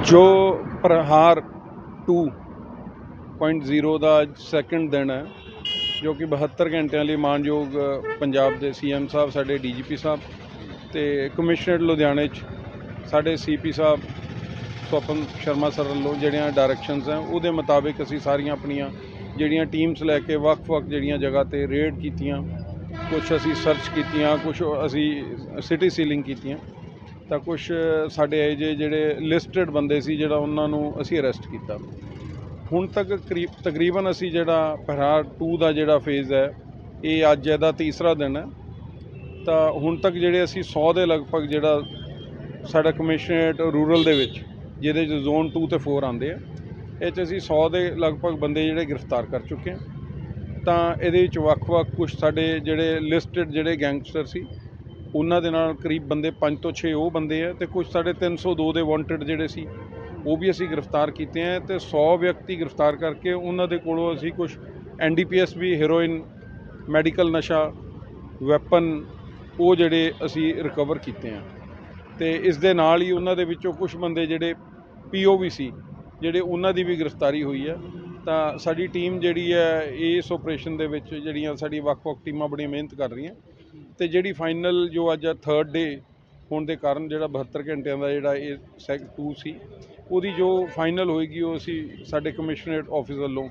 ਜੋ ਪ੍ਰਹਾਰ 2.0 ਦਾ ਅੱਜ ਸੈਕੰਡ ਦਿਨ ਹੈ, ਜੋ ਕਿ 72 ਘੰਟਿਆਂ ਲਈ ਮਾਨਯੋਗ ਪੰਜਾਬ ਦੇ ਸੀਐਮ ਸਾਹਿਬ, ਸਾਡੇ ਡੀਜੀਪੀ ਸਾਹਿਬ ਤੇ ਕਮਿਸ਼ਨਰ ਲੁਧਿਆਣੇ 'ਚ ਸਾਡੇ ਸੀਪੀ ਸਾਹਿਬ, ਸਵਪਨ ਸ਼ਰਮਾ ਸਰ ਵੱਲੋਂ ਜਿਹੜੀਆਂ ਡਾਇਰੈਕਸ਼ਨਸ ਹੈ, ਉਹਦੇ ਮੁਤਾਬਿਕ ਅਸੀਂ ਸਾਰੀਆਂ ਆਪਣੀਆਂ ਜਿਹੜੀਆਂ ਟੀਮਸ ਲੈ ਕੇ ਵੱਖ-ਵੱਖ ਜਿਹੜੀਆਂ ਜਗ੍ਹਾ ਤੇ ਰੇਡ ਕੀਤੀਆਂ ਕੁਝ ਅਸੀਂ ਸਰਚ ਕੀਤੀਆਂ ਕੁਝ ਅਸੀਂ ਸਿਟੀ ਸੀਲਿੰਗ ਕੀਤੀਆਂ। ਤਾਂ ਕੁਝ ਸਾਡੇ ਇਹ ਜਿਹੇ ਜਿਹੜੇ ਲਿਸਟਡ ਬੰਦੇ ਸੀ ਜਿਹੜਾ ਉਹਨਾਂ ਨੂੰ ਅਸੀਂ ਅਰੈਸਟ ਕੀਤਾ। ਹੁਣ ਤੱਕ ਕਰੀਬ, ਤਕਰੀਬਨ ਅਸੀਂ ਜਿਹੜਾ ਪ੍ਰਹਾਰ 2 ਦਾ ਜਿਹੜਾ ਫੇਜ਼ ਹੈ, ਇਹ ਅੱਜ ਇਹਦਾ ਤੀਸਰਾ ਦਿਨ ਹੈ। ਤਾਂ ਹੁਣ ਤੱਕ ਜਿਹੜੇ ਅਸੀਂ 100 ਦੇ ਲਗਭਗ ਜਿਹੜਾ ਸਾਡਾ ਕਮਿਸ਼ਨਰੇਟ ਰੂਰਲ ਦੇ ਵਿੱਚ, ਜਿਹਦੇ 'ਚ ਜ਼ੋਨ 2 ਤੇ 4 ਆਉਂਦੇ ਆ, ਇਹ 'ਚ ਅਸੀਂ 100 ਦੇ ਲਗਭਗ ਬੰਦੇ ਜਿਹੜੇ ਗ੍ਰਿਫਤਾਰ ਕਰ ਚੁੱਕੇ ਹਾਂ ਤਾਂ ਇਹਦੇ ਵਿੱਚ ਵੱਖ-ਵੱਖ ਕੁਝ ਸਾਡੇ ਜਿਹੜੇ ਲਿਸਟਡ ਜਿਹੜੇ ਗੈਂਗਸਟਰ ਸੀ ਉਹਨਾਂ ਦੇ ਨਾਲ ਕਰੀਬ ਬੰਦੇ 5 ਤੋਂ 6 ਉਹ ਬੰਦੇ ਆ ਤੇ ਕੁਝ ਸਾਡੇ 302 ਦੇ ਵਾਂਟਡ ਜਿਹੜੇ ਸੀ, ਉਹ ਵੀ ਅਸੀਂ ਗ੍ਰਿਫਤਾਰ ਕੀਤੇ ਆ ਤੇ 100 ਵਿਅਕਤੀ ਗ੍ਰਿਫਤਾਰ ਕਰਕੇ ਉਹਨਾਂ ਦੇ ਕੋਲੋਂ ਅਸੀਂ ਕੁਝ ਐਨਡੀਪੀਐਸ ਵੀ ਹੈਰੋਇਨ ਮੈਡੀਕਲ ਨਸ਼ਾ ਵੈਪਨ ਉਹ ਜਿਹੜੇ ਅਸੀਂ ਰਿਕਵਰ ਕੀਤੇ ਆ। ਤੇ ਇਸ ਦੇ ਨਾਲ ਹੀ ਉਹਨਾਂ ਦੇ ਵਿੱਚੋਂ ਕੁਝ ਬੰਦੇ ਜਿਹੜੇ ਪੀਓਵੀ ਸੀ, ਜਿਹੜੇ ਉਹਨਾਂ ਦੀ ਵੀ ਗ੍ਰਿਫਤਾਰੀ ਹੋਈ ਹੈ ਤਾਂ ਸਾਡੀ ਟੀਮ ਜਿਹੜੀ ਹੈ ਇਸ ਆਪਰੇਸ਼ਨ ਦੇ ਵਿੱਚ ਜਿਹੜੀਆਂ ਸਾਡੀ ਵੱਖ-ਵੱਖ ਟੀਮਾਂ ਬੜੀ ਮਿਹਨਤ ਕਰ ਰਹੀਆਂ। ਤੇ ਜਿਹੜੀ ਫਾਈਨਲ ਜੋ ਅੱਜ ਥਰਡ ਡੇ ਹੋਣ ਦੇ ਕਾਰਨ ਜਿਹੜਾ 72 ਘੰਟਿਆਂ ਦਾ ਜਿਹੜਾ ਇਹ ਸੈਕ 2 ਸੀ ਉਹਦੀ ਜੋ ਫਾਈਨਲ ਹੋਏਗੀ ਉਹ ਅਸੀਂ ਸਾਡੇ ਕਮਿਸ਼ਨਰੇਟ ਆਫਿਸ ਵੱਲੋਂ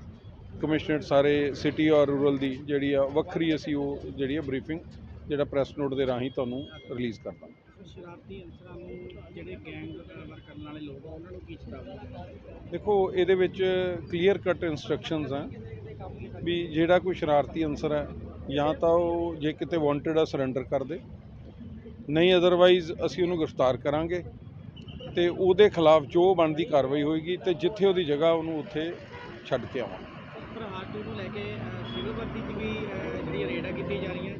ਕਮਿਸ਼ਨਰੇਟ ਸਾਰੇ ਸਿਟੀ ਔਰ ਰੂਰਲ ਦੀ ਜਿਹੜੀ ਆ ਵੱਖਰੀ ਅਸੀਂ ਉਹ ਜਿਹੜੀ ਆ ਬਰੀਫਿੰਗ ਜਿਹੜਾ ਪ੍ਰੈਸ ਨੋਟ ਦੇ ਰਾਹੀਂ ਤੁਹਾਨੂੰ ਰਿਲੀਜ਼ ਕਰ ਦਾਂਗੇ। ਸ਼ਰਾਰਤੀ ਅਨਸਰਾਂ ਨੂੰ ਜਿਹੜੇ ਗੈਂਗ ਵਰਕ ਕਰਨ ਵਾਲੇ ਲੋਕ ਆ ਉਹਨਾਂ ਨੂੰ ਕੀ ਚੇਤਾਵਨੀ ਦੇਖੋ ਇਹਦੇ ਵਿੱਚ ਕਲੀਅਰ ਕੱਟ ਇਨਸਟਰਕਸ਼ਨਸ ਆ ਵੀ ਜਿਹੜਾ ਕੋਈ ਸ਼ਰਾਰਤੀ ਅਨਸਰ ਹੈ ਜਾਂ ਤਾਂ ਉਹ ਜੇ ਕਿਤੇ ਵਾਂਟਡ ਆ ਸਰੈਂਡਰ ਕਰ ਦੇ। ਨਹੀਂ ਅਦਰਵਾਈਜ਼ ਅਸੀਂ ਉਹਨੂੰ ਗ੍ਰਿਫਤਾਰ ਕਰਾਂਗੇ ਤੇ ਉਹਦੇ ਖਿਲਾਫ ਜੋ ਬਣਦੀ ਕਾਰਵਾਈ ਹੋਏਗੀ ਤੇ ਜਿੱਥੇ ਉਹਦੀ ਜਗ੍ਹਾ ਉਹਨੂੰ ਉੱਥੇ ਛੱਡ ਕੇ ਆਵਾਂਗੇ।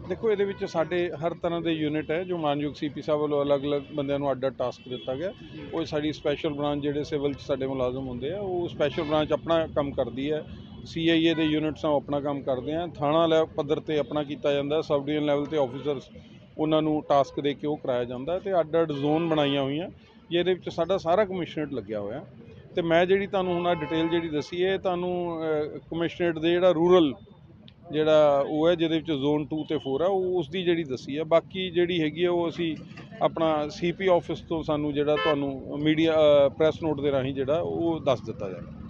ਦੇਖੋ ਇਹਦੇ ਵਿੱਚ ਸਾਡੇ ਹਰ ਤਰ੍ਹਾਂ ਦੇ ਯੂਨਿਟ ਹੈ ਜੋ ਮਾਨਯੋਗ ਸੀਪੀ ਸਾਹਿਬ ਵੱਲੋਂ ਅਲੱਗ-ਅਲੱਗ ਬੰਦਿਆਂ ਨੂੰ ਅੱਡ-ਅੱਡ ਟਾਸਕ ਦਿੱਤਾ ਗਿਆ। ਉਹ ਸਾਡੀ ਸਪੈਸ਼ਲ ਬ੍ਰਾਂਚ ਜਿਹੜੇ ਸਿਵਲ 'ਚ ਸਾਡੇ ਮੁਲਾਜ਼ਮ ਹੁੰਦੇ ਆ ਉਹ ਸਪੈਸ਼ਲ ਬ੍ਰਾਂਚ ਆਪਣਾ ਕੰਮ ਕਰਦੀ ਹੈ। ਸੀਆਈਏ ਦੇ ਯੂਨਿਟਸ ਆ, ਉਹ ਆਪਣਾ ਕੰਮ ਕਰਦੇ ਆ। ਥਾਣਾ ਲੈ, ਪੱਧਰ ਤੇ ਆਪਣਾ ਕੀਤਾ ਜਾਂਦਾ ਸਬ ਡਿਵੀਜ਼ਨ ਲੈਵਲ ਤੇ ਆਫੀਸਰਸ ਉਹਨਾਂ ਨੂੰ ਟਾਸਕ ਦੇ ਕੇ ਉਹ ਕਰਾਇਆ ਜਾਂਦਾ ਤੇ ਅੱਡ-ਅੱਡ ਜ਼ੋਨ ਬਣਾਈਆਂ ਹੋਈਆਂ। ਜਿਹਦੇ ਵਿੱਚ ਸਾਡਾ ਸਾਰਾ ਕਮਿਸ਼ਨਰੇਟ ਲੱਗਿਆ ਹੋਇਆ ਤੇ ਮੈਂ ਜਿਹੜੀ ਤੁਹਾਨੂੰ ਹੁਣ ਆ ਡਿਟੇਲ ਜਿਹੜੀ ਦੱਸੀ ਹੈ ਤੁਹਾਨੂੰ ਕਮਿਸ਼ਨਰੇਟ ਦੇ ਜਿਹੜਾ ਰੂਰਲ ਜਿਹੜਾ ਉਹ ਹੈ, ਜਿਹਦੇ ਵਿੱਚ ਜ਼ੋਨ 2 ਤੇ 4 ਆ, ਉਹ ਉਸ ਦੀ ਜਿਹੜੀ ਦੱਸੀ ਹੈ। ਬਾਕੀ ਜਿਹੜੀ ਹੈਗੀ ਆ, ਉਹ ਅਸੀਂ ਆਪਣਾ ਸੀਪੀ ਆਫਿਸ ਤੋਂ ਸਾਨੂੰ ਜਿਹੜਾ ਤੁਹਾਨੂੰ ਮੀਡੀਆ ਪ੍ਰੈਸ ਨੋਟ ਦੇ ਰਾਹੀਂ ਜਿਹੜਾ ਉਹ ਦੱਸ ਦਿੱਤਾ ਜਾਏਗਾ।